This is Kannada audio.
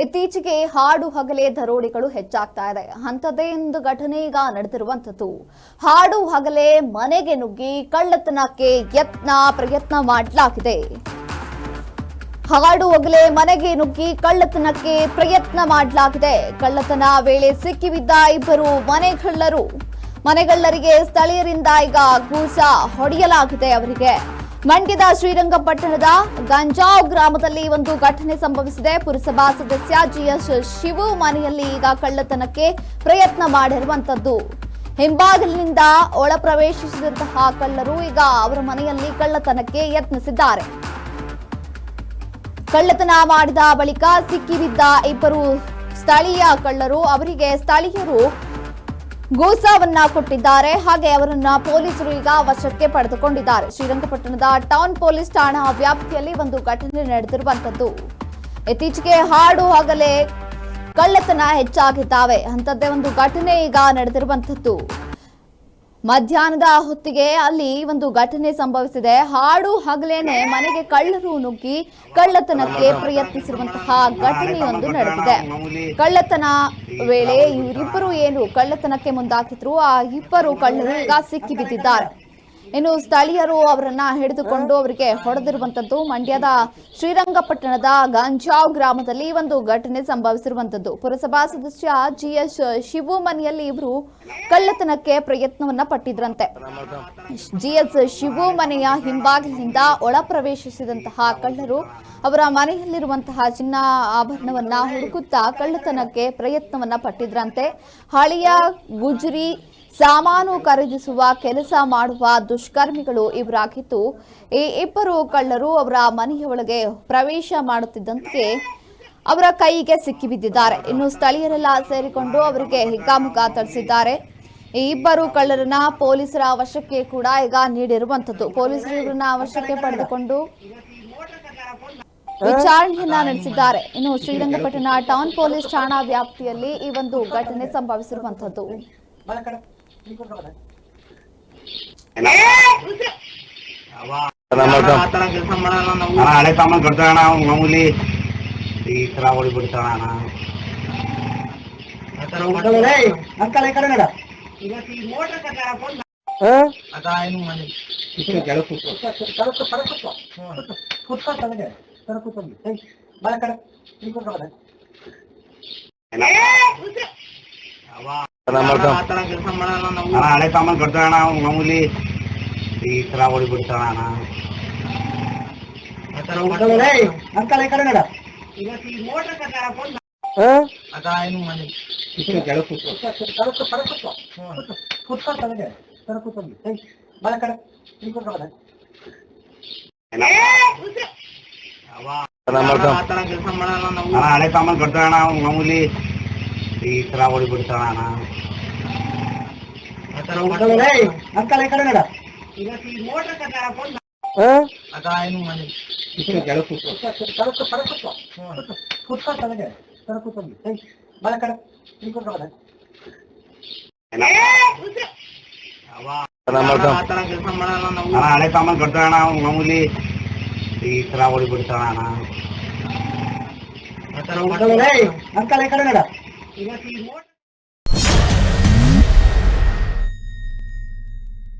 ಇತ್ತೀಚೆಗೆ ಹಾಡು ಹಗಲೇ ದರೋಡೆಗಳು ಹೆಚ್ಚಾಗ್ತಾ ಇದೆ. ಅಂಥದ್ದೇ ಒಂದು ಘಟನೆ ಈಗ ನಡೆದಿರುವಂಥದ್ದು. ಹಾಡು ಹಗಲೇ ಮನೆಗೆ ನುಗ್ಗಿ ಕಳ್ಳತನಕ್ಕೆ ಯತ್ನ ಪ್ರಯತ್ನ ಮಾಡಲಾಗಿದೆ. ಹಾಡು ಹಗಲೇ ಮನೆಗೆ ನುಗ್ಗಿ ಕಳ್ಳತನಕ್ಕೆ ಪ್ರಯತ್ನ ಮಾಡಲಾಗಿದೆ. ಕಳ್ಳತನ ವೇಳೆ ಸಿಕ್ಕಿಬಿದ್ದ ಇಬ್ಬರು ಮನೆಗಳ್ಳರು. ಮನೆಗಳ್ಳರಿಗೆ ಸ್ಥಳೀಯರಿಂದ ಈಗ ಗೂಸ ಹೊಡೆಯಲಾಗಿದೆ ಅವರಿಗೆ. ಮಂಡ್ಯದ ಶ್ರೀರಂಗಪಟ್ಟಣದ ಗಂಜಾವ್ ಗ್ರಾಮದಲ್ಲಿ ಒಂದು ಘಟನೆ ಸಂಭವಿಸಿದೆ. ಪುರಸಭಾ ಸದಸ್ಯ ಜಿಎಸ್ ಶಿವು ಮನೆಯಲ್ಲಿ ಈಗ ಕಳ್ಳತನಕ್ಕೆ ಪ್ರಯತ್ನ ಮಾಡಿರುವಂತದ್ದು. ಹಿಂಬಾಗಿಲಿನಿಂದ ಒಳ ಪ್ರವೇಶಿಸಿದಂತಹ ಕಳ್ಳರು ಈಗ ಅವರ ಮನೆಯಲ್ಲಿ ಕಳ್ಳತನಕ್ಕೆ ಯತ್ನಿಸಿದ್ದಾರೆ. ಕಳ್ಳತನ ಮಾಡಿದ ಬಳಿಕ ಸಿಕ್ಕಿಬಿದ್ದ ಇಬ್ಬರು ಸ್ಥಳೀಯ ಕಳ್ಳರು, ಅವರಿಗೆ ಸ್ಥಳೀಯರು ಗೋಸಾವನ್ನ ಕೊಟ್ಟಿದ್ದಾರೆ. ಹಾಗೆ ಅವರನ್ನ ಪೊಲೀಸರು ಈಗ ವಶಕ್ಕೆ ಪಡೆದುಕೊಂಡಿದ್ದಾರೆ. ಶ್ರೀರಂಗಪಟ್ಟಣದ ಟೌನ್ ಪೊಲೀಸ್ ಠಾಣಾ ವ್ಯಾಪ್ತಿಯಲ್ಲಿ ಒಂದು ಘಟನೆ ನಡೆದಿರುವಂತದ್ದು ಇತ್ತೀಚೆಗೆ ಹಾಡು ಹಗಲೇ ಕಳ್ಳತನ ಹೆಚ್ಚಾಗಿದ್ದಾವೆ. ಅಂತದ್ದೇ ಒಂದು ಘಟನೆ ಈಗ ನಡೆದಿರುವಂತದ್ದು ಮಧ್ಯಾಹ್ನದ ಹೊತ್ತಿಗೆ ಅಲ್ಲಿ ಒಂದು ಘಟನೆ ಸಂಭವಿಸಿದೆ. ಹಾಡು ಹಗಲೇನೆ ಮನೆಗೆ ಕಳ್ಳರು ನುಗ್ಗಿ ಕಳ್ಳತನಕ್ಕೆ ಪ್ರಯತ್ನಿಸಿರುವಂತಹ ಘಟನೆಯೊಂದು ನಡೆದಿದೆ. ಕಳ್ಳತನ ವೇಳೆ ಇವರಿಬ್ಬರು ಏನು ಕಳ್ಳತನಕ್ಕೆ ಮುಂದಾಕಿದ್ರು ಆ ಇಬ್ಬರು ಕಳ್ಳರು ಈಗ ಸಿಕ್ಕಿ ಬಿದ್ದಿದ್ದಾರೆ ಇನ್ನು ಸ್ಥಳೀಯರು ಅವರನ್ನ ಹಿಡಿದುಕೊಂಡು ಅವರಿಗೆ ಹೊಡೆದಿರುವಂತದ್ದು. ಮಂಡ್ಯದ ಶ್ರೀರಂಗಪಟ್ಟಣದ ಗಂಜಾವ್ ಗ್ರಾಮದಲ್ಲಿ ಒಂದು ಘಟನೆ ಸಂಭವಿಸಿರುವಂತದ್ದು. ಪುರಸಭಾ ಸದಸ್ಯ ಜಿಎಸ್ ಶಿವು ಮನೆಯಲ್ಲಿ ಇವರು ಕಳ್ಳತನಕ್ಕೆ ಪ್ರಯತ್ನವನ್ನ ಪಟ್ಟಿದ್ರಂತೆ. ಜಿಎಸ್ ಶಿವು ಮನೆಯ ಹಿಂಬಾಗಿಲಿನಿಂದ ಒಳ ಪ್ರವೇಶಿಸಿದಂತಹ ಕಳ್ಳರು ಅವರ ಮನೆಯಲ್ಲಿರುವಂತಹ ಚಿನ್ನ ಆಭರಣವನ್ನ ಹುಡುಕುತ್ತಾ ಕಳ್ಳತನಕ್ಕೆ ಪ್ರಯತ್ನವನ್ನ ಪಟ್ಟಿದ್ರಂತೆ. ಹಳೆಯ ಗುಜರಿ ಸಾಮಾನು ಖರೀದಿಸುವ ಕೆಲಸ ಮಾಡುವ ದುಷ್ಕರ್ಮಿಗಳು ಇವರಾಗಿದ್ದು ಈ ಇಬ್ಬರು ಕಳ್ಳರು ಅವರ ಮನೆಯ ಒಳಗೆ ಪ್ರವೇಶ ಮಾಡುತ್ತಿದ್ದಂತೆ ಅವರ ಕೈಗೆ ಸಿಕ್ಕಿಬಿದ್ದಿದ್ದಾರೆ. ಇನ್ನು ಸ್ಥಳೀಯರೆಲ್ಲ ಸೇರಿಕೊಂಡು ಅವರಿಗೆ ಹಿಗ್ಗಾಮುಗ್ಗ ತರಿಸಿದ್ದಾರೆ. ಈ ಇಬ್ಬರು ಕಳ್ಳರನ್ನ ಪೊಲೀಸರ ವಶಕ್ಕೆ ಕೂಡ ಈಗ ನೀಡಿರುವಂತದ್ದು ಪೊಲೀಸರು ಇವರನ್ನ ವಶಕ್ಕೆ ಪಡೆದುಕೊಂಡು ವಿಚಾರಣೆಯನ್ನ ನಡೆಸಿದ್ದಾರೆ. ಇನ್ನು ಶ್ರೀರಂಗಪಟ್ಟಣ ಟೌನ್ ಪೊಲೀಸ್ ಠಾಣಾ ವ್ಯಾಪ್ತಿಯಲ್ಲಿ ಈ ಒಂದು ಘಟನೆ ಸಂಭವಿಸಿರುವಂತದ್ದು ಹಳೆ ಸಾಮಾನು ಕೊಡ್ತಾರಣ ಅವ್ನು ಮಾಮೂಲಿ ಈ ತರ ಹೊಡಿಬಿಡ್ತಾಳ ಅಣ್ಣ ಆತರ ಇವತ್ತು ಅಣ್ಣ ಹಳೆ ಸಾಮಾನು ಕೊಡ್ತಾರಣ ಅವ್ನು ಮಾಮೂಲಿ ಈ ತರ ಹೊಡಿಬಿಡ್ತಾಳ ಅಣ್ಣ ಹಳೆ ಸಾಮಾನು ಈ ಮೋಟರ್ ಕಟ್ಟಾರ ಏನು ಮನೆ? ಕೆಳಗೆ ಕೂತ್ಕೊ. ಆತರ ಕೆಲಸ ಮಾಡಲ್ಲ ನಾವು. ಅಣ್ಣ ಹಳೆ ಸಾಮಾನು ಅವ್ನು ಮಾಮೂಲಿ. ಈ ತರ ಹೊಡಿಬಿಡ್ತಾಳ ಅಣ್ಣ. ಅಂಕಲ್ ಈ ಮೋಟರ್ ಕಟ್ಟಾರ You want to eat more?